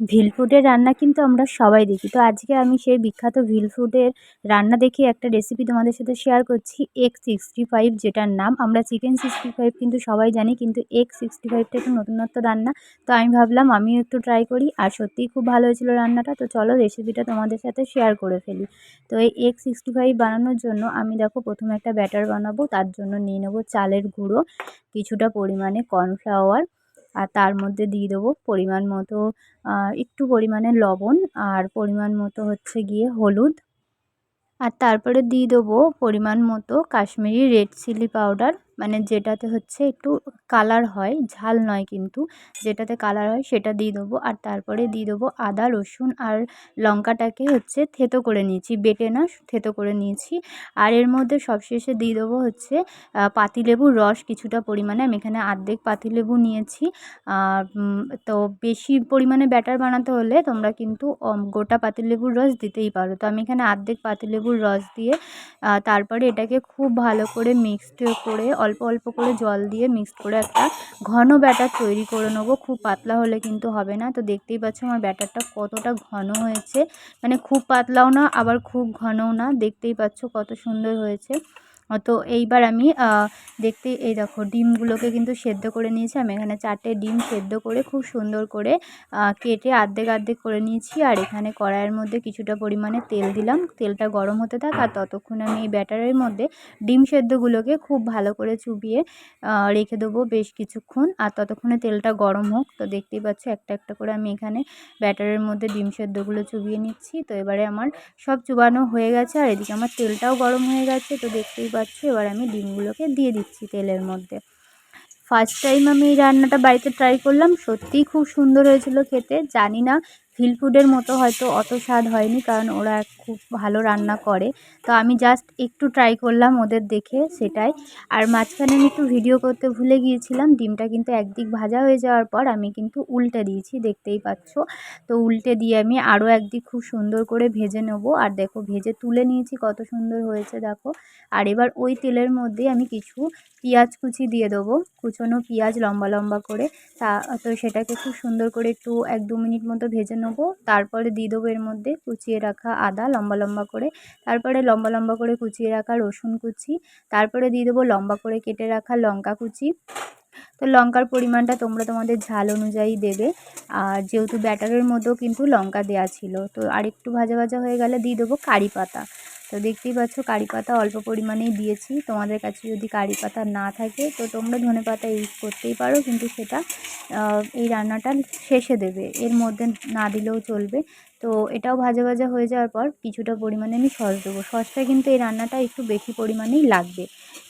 ভিল ফুডের রান্না কিন্তু আমরা সবাই দেখি। তো আজকে আমি সেই বিখ্যাত ভিল ফুডের রান্না দেখে একটা রেসিপি তোমাদের সাথে শেয়ার করছি এগ সিক্সটি ফাইভ যেটার নাম। আমরা চিকেন সিক্সটি ফাইভ কিন্তু সবাই জানি, কিন্তু এগ সিক্সটি ফাইভটা একটু নতুনত্ব রান্না। তো আমি ভাবলাম আমিও একটু ট্রাই করি, আর সত্যিই খুব ভালো হয়েছিল রান্নাটা। তো চলো রেসিপিটা তোমাদের সাথে শেয়ার করে ফেলি। তো এই এগ সিক্সটি ফাইভ বানানোর জন্য আমি দেখো প্রথমে একটা ব্যাটার বানাবো, তার জন্য নিয়ে নেব চালের গুঁড়ো, কিছুটা পরিমাণে কর্নফ্লাওয়ার আর তার মধ্যে দিয়ে দেবো পরিমাণ মতো একটু পরিমাণে লবণ আর পরিমাণ মতো হচ্ছে গিয়ে হলুদ। আর তারপরে দিয়ে দেবো পরিমাণ মতো কাশ্মীরি রেড চিলি পাউডার মানে যেটাতে হচ্ছে একটু কালার হয়, ঝাল নয় কিন্তু। যেটাতে কালার হয় সেটা দিয়ে দেবো আর তারপরে দিয়ে দেবো আদা, রসুন আর লঙ্কাটাকে হচ্ছে থেতো করে নিয়েছি, বেটে না, থেতো করে নিয়েছি। আর এর মধ্যে সবশেষে দিয়ে দেবো হচ্ছে পাতিলেবুর রস কিছুটা পরিমাণে। আমি এখানে আর্ধেক পাতিলেবু নিয়েছি। তো বেশি পরিমাণে ব্যাটার বানাতে হলে তোমরা কিন্তু গোটা পাতিলেবুর রস দিতেই পারো। তো আমি এখানে আর্ধেক পাতিলেবুর রস দিয়ে তারপরে এটাকে খুব ভালো করে মিক্সড করে অল্প অল্প করে জল দিয়ে মিক্সড করে একটা ঘন ব্যাটার তৈরি করে নেব। খুব পাতলা হলে কিন্তু হবে না। তো দেখতেই পাচ্ছ আমার ব্যাটারটা কতটা ঘন হয়েছে। মানে খুব পাতলাও না, আবার খুব ঘনও না। দেখতেই পাচ্ছ কত সুন্দর হয়েছে। তো এইবার আমি দেখতে এই দেখো ডিমগুলোকে কিন্তু সেদ্ধ করে নিয়েছি। আমি এখানে চারটে ডিম সেদ্ধ করে খুব সুন্দর করে কেটে আর্ধেক আর্ধেক করে নিয়েছি। আর এখানে কড়াইয়ের মধ্যে কিছুটা পরিমাণে তেল দিলাম। তেলটা গরম হতে থাক আর ততক্ষণ আমি এই ব্যাটারের মধ্যে ডিম সেদ্ধগুলোকে খুব ভালো করে চুবিয়ে রেখে দেবো বেশ কিছুক্ষণ। আর ততক্ষণে তেলটা গরম হোক। তো দেখতেই পাচ্ছ একটা একটা করে আমি এখানে ব্যাটারের মধ্যে ডিম সেদ্ধগুলো চুবিয়ে নিচ্ছি। তো এবারে আমার সব চুবানো হয়ে গেছে। আর এদিকে আমার তেলটাও গরম হয়ে গেছে। তো দেখতেই পাচ্ছ এবার আমি ডিমগুলোকে দিয়ে দিচ্ছি তেলের মধ্যে। ফার্স্ট টাইম আমি এই রান্নাটা বাড়িতে ট্রাই করলাম। সত্যিই খুব সুন্দর হয়েছিল খেতে। জানি না ফিল ফুডের মতো হয়তো অত স্বাদ হয়নি কারণ ওরা খুব ভালো রান্না করে। তো আমি জাস্ট একটু ট্রাই করলাম ওদের দেখে সেটাই। আর মাঝখানে আমি একটু ভিডিও করতে ভুলে গিয়েছিলাম, ডিমটা কিন্তু একদিক ভাজা হয়ে যাওয়ার পর আমি কিন্তু উল্টে দিয়েছি, দেখতেই পাচ্ছ। তো উল্টে দিয়ে আমি আরও একদিক খুব সুন্দর করে ভেজে নেব। আর দেখো ভেজে তুলে নিয়েছি, কত সুন্দর হয়েছে দেখো। আর এবার ওই তেলের মধ্যে আমি কিছু পেঁয়াজ কুচি দিয়ে দেবো, কুচনো পেঁয়াজ লম্বা লম্বা করে। তা, তো সেটাকে খুব সুন্দর করে একটু এক দু মিনিট মতো ভেজে নেব। তারপরে দিয়ে দেবো এর মধ্যে কুচিয়ে রাখা আদা লম্বা লম্বা করে। তারপরে লম্বা লম্বা করে কুচিয়ে রাখা রসুন কুচি। তারপরে দিয়ে দেবো লম্বা করে কেটে রাখা লঙ্কা কুচি। তো লঙ্কার পরিমাণটা তোমরা তোমাদের ঝাল অনুযায়ী দেবে। আর যেহেতু ব্যাটারের মধ্যেও কিন্তু লঙ্কা দেয়া ছিল, তো আরেকটু ভাজা ভাজা হয়ে গেলে দিয়ে দেবো কারি পাতা। তো দেখতেই পাচ্ছ কারি পাতা অল্প পরিমাণেই দিয়েছি। তোমাদের কাছে যদি কারি পাতা না থাকে, তো তোমরা ধনে পাতা ইউজ করতেই পারো, কিন্তু সেটা এই রান্নাটা শেষে দেবে। এর মধ্যে না দিলেও চলবে। তো এটাও ভাজা ভাজা হয়ে যাওয়ার পর কিছুটা পরিমাণে আমি সস দেবো। সসটা কিন্তু এই রান্নাটা একটু বেশি পরিমাণেই লাগবে।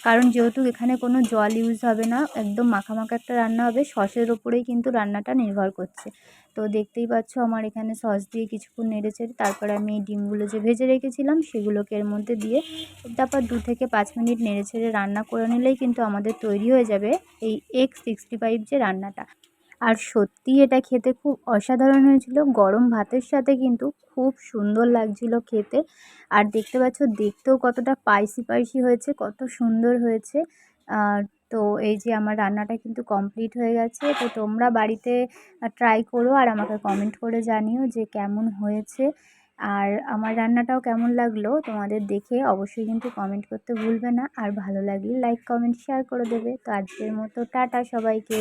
কারণ যেহেতু এখানে কোনো জল ইউজ হবে না, একদম মাখা মাখা একটা রান্না হবে, সসের ওপরেই কিন্তু রান্নাটা নির্ভর করছে। তো দেখতেই পাচ্ছ আমার এখানে সস দিয়ে কিছুক্ষণ নেড়েছে তারপরে আমি এই ডিমগুলো যে ভেজে রেখেছিলাম সেগুলোকে এর মধ্যে দিয়ে তারপর দু থেকে পাঁচ মিনিট নেড়ে ছেড়ে রান্না করে নিলেই কিন্তু আমাদের তৈরি হয়ে যাবে এই এগ সিক্সটি ফাইভ যে রান্নাটা। আর সত্যি এটা খেতে খুব অসাধারণ হয়েছিল। গরম ভাতের সাথে কিন্তু খুব সুন্দর লাগছিল খেতে। আর দেখতে পাচ্ছ, দেখতেও কতটা পাইসি পাইসি হয়েছে, কত সুন্দর হয়েছে। তো এই যে আমার রান্নাটা কিন্তু কমপ্লিট হয়ে গেছে। তো তোমরা বাড়িতে ট্রাই করো আর আমাকে কমেন্ট করে জানিও যে কেমন হয়েছে। আর আমার রান্নাটাও কেমন লাগল তোমাদের দেখে অবশ্যই কিন্তু কমেন্ট করতে ভুলবে না। আর ভালো লাগলে লাইক কমেন্ট শেয়ার করে দেবে। তো আজকের মতো টাটা সবাইকে।